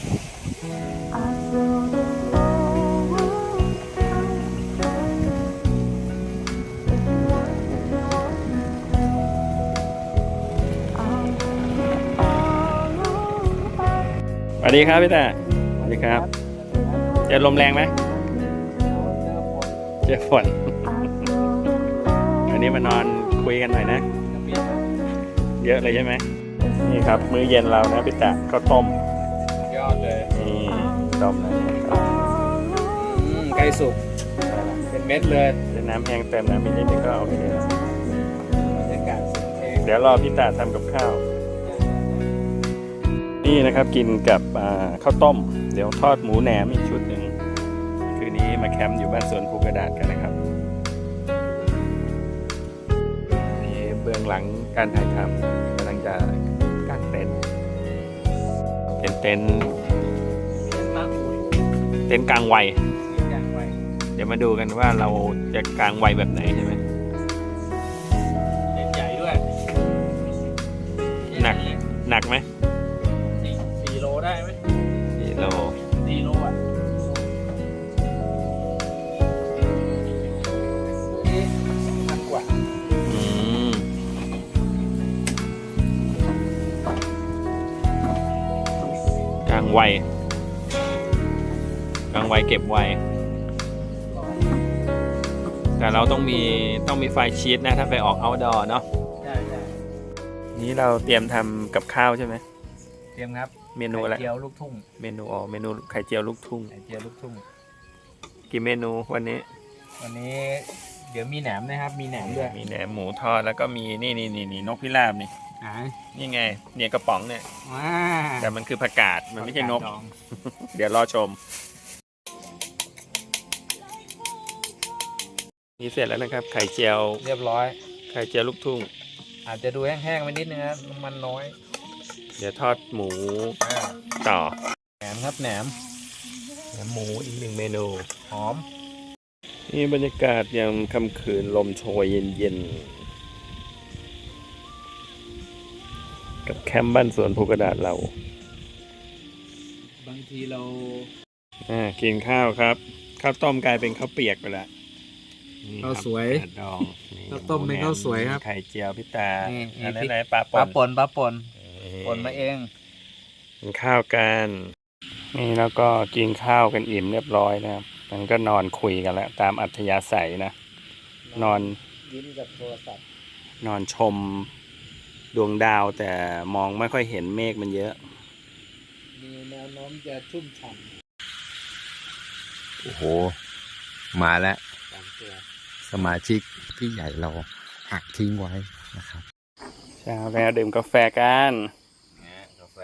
สวัสดีครับพี่แตาสวัสดีครับ เจอลมแรงไหมเจอฝน วันนี้มานอนคุยกันหน่อยนะ เยอะเลยใช่ไหม นี่ครับ มื้อเย็นเรานะพี่แตาข้าวต้ม ยอดเลยนี่ต้มนะอืมไก่สุกเป็นเม็ดเลยเดี๋ยวน้ำแห้งเติมน้ำอีกนิดนึงก็โอเคแล้วบรรยากาศสุดเท่เดี๋ยวรอพี่ตาทำกับข้าว นี่นะครับกินกับอ่าข้าวต้ม เดี๋ยวทอดหมูแหนมอีกชุดหนึ่งคืนนี้มาแคมป์อยู่บ้านสวนภูกระดาษกันนะครับนี่เบื้องหลังการถ่ายทำ เป็นเต็นท์ตั้งอุ้ยเต็นท์กลางวัยเสียงอย่างไร เดี๋ยวมาดูกันว่าเราจะกลางวัยแบบไหนใช่ไหม กลางวัยกลางวัยเก็บไว แต่เราต้องมีต้องมีไฟชีตนะ ถ้าไปออก outdoor เนาะใช่ใช่นี้เราเตรียมทำกับข้าวใช่ไหม เตรียมครับเมนูอะไร ไข่เจียวลูกทุ่งเมนูอ๋อเมนูไข่เจียวลูกทุ่ง ไข่เจียวลูกทุ่ง กี่เมนูวันนี้ วันนี้เดี๋ยวมีแหนมนะครับ มีแหนมด้วย มีแหนมหมูทอดแล้วก็มีนี่นี่นี่นี่นกพิราบนี่ อ่านี่ไงเนี่ยกระป๋องเนี่ยว้าแต่มันคือผักกาดมันไม่ใช่นก ดองเดี๋ยวรอชม นี่เสร็จแล้วนะครับ ไข่เจียว เรียบร้อย ไข่เจียวลูกทุ่ง อาจจะดูแห้งๆไปนิดนึงนะน้ำมันน้อยเดี๋ยวทอดหมูอ่าต่อแหนมครับแหนมแหนมหมูอีกหนึ่งเมนู หอม นี่บรรยากาศยามค่ำคืนลมโชยเย็นๆ กับแคมป์บ้านสวนภูกระดาษเรา บางทีเราอ่ากินข้าวครับ ข้าวต้มกลายเป็นข้าวเปียกไปละนี่ครับข้าวสวยกระดองนี่ข้าวต้มเป็นข้าวสวยครับ ไข่เจียวพิตานี่มีอันพรินี้กอะไรปลาปลาป่ป่นนปลาป่นเอ้ยป่นมาเอง กินข้าวกันนี่แล้วก็กินข้าวกันอิ่มเรียบร้อยนะครับมันก็นอนคุยกันแล้วตามอัธยาศัยนะ นอน ยิ้มกับโทรศัพท์นอนชม ดวงดาวแต่มองไม่ค่อยเห็นเมฆมันเยอะ มีแนวโน้มจะชุ่มฉ่โอ้โห มาแล้วำสามตัวสมาชิกพี่ใหญ่เราหักทิ้งไว้นะครับเช้าแล้วดื่มกาแฟกันนะกาแฟ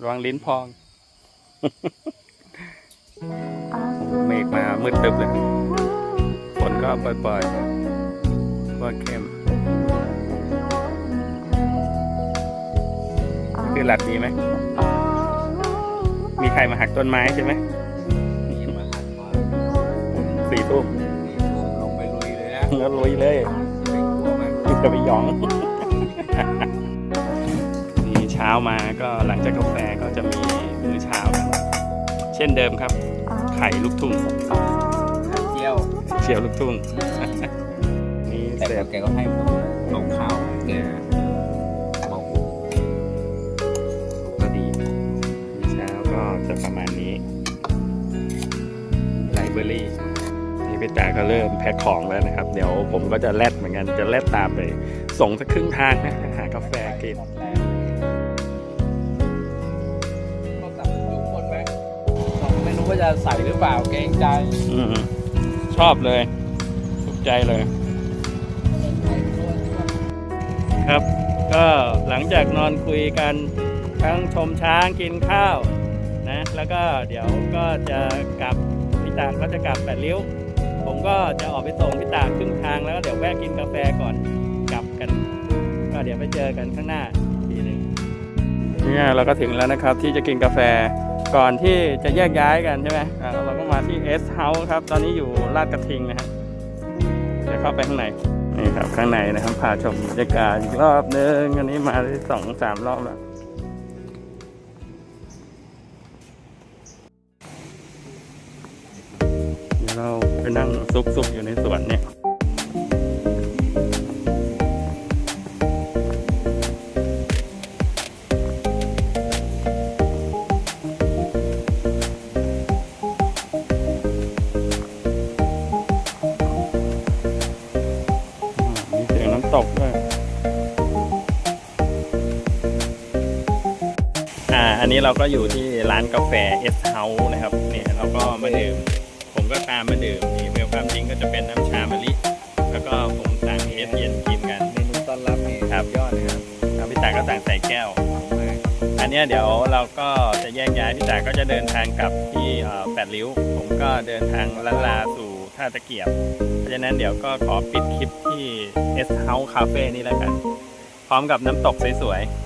ระวังลิ้นพอง เมฆมามืดตึบเลย ฝนก็ปล่อยๆว่าเข้ม คือหลัดดีไหม มีใครมาหักต้นไม้ใช่ไหมมีมาหันมาสี่ทุ่มลงไปลุยเลยนะแล้วลุยเลยไม่กลัวมันจะไปหยอง นี่เช้ามาก็หลังจากกาแฟก็จะมีมื้อเช้ากันเช่นเดิมครับ ไข่ลูกทุ่งไข่เจียวเชียวลูกทุ่ง นี่แต่เสร็จแกก็ให้ผมลงข้าวแกบอก จะประมาณนี้ไลเบอรี่นี่พี่ตาก็เริ่มแพ็คของแล้วนะครับ เดี๋ยวผมก็จะแลดเหมือนกันจะแลดตามไป ส่งสักครึ่งทางนะหากาแฟกินก็ตับยุคนไหมไม่รู้ว่าจะใส่หรือเปล่าเกรงใจอืมชอบเลยถูกใจเลยครับ ก็หลังจากนอนคุยกันทั้งชมช้างกินข้าว นะ แล้วก็เดี๋ยวก็จะกลับพี่ตากก็จะกลับแปดริ้ว ผมก็จะออกไปส่งพี่ตากครึ่งทางแล้วก็เดี๋ยวแวะกินกาแฟก่อนกลับกัน ก็เดี๋ยวไปเจอกันข้างหน้าทีหนึงเนี่ยเราก็ถึงแล้วนะครับที่จะกินกาแฟก่อนที่จะแยกย้ายกันใช่ไหมอ่าเราก็มาที่เอสเฮาส์ครับ ตอนนี้อยู่ลาดกระทิงนะฮะจะเข้าไปข้างในนี่ครับข้างในนะครับพาชมบรรยากาศอีกรอบนึงอันนี้มาได้สองสามรอบแล้ว ไปนั่งซุกๆอยู่ในสวนเนี่ยมีเสียงน้ำตกด้วยอ่า อันนี้เราก็อยู่ที่ร้านกาแฟเอสเฮาส์นะครับ เนี่ยเราก็มาดื่ม ก็ตามมาดื่มนี่เวลความจริงก็จะเป็นน้ำชามะลิ แล้วก็ผมสั่งเอสเย็นกินกัน เมนูต้อนรับนี่ครับสุดยอดนะครับแล้วพี่ตาก็สั่งใส่แก้ว อันเนี้ยเดี๋ยวเราก็จะแยกย้ายพี่ตาก็จะเดินทางกลับที่เอ่อแปดริ้ว ผมก็เดินทางลันลาสู่ท่าตะเกียบ เพราะฉะนั้นเดี๋ยวก็ขอปิดคลิปที่ S House Cafe นี่แล้วกัน พร้อมกับน้ำตกสวยๆ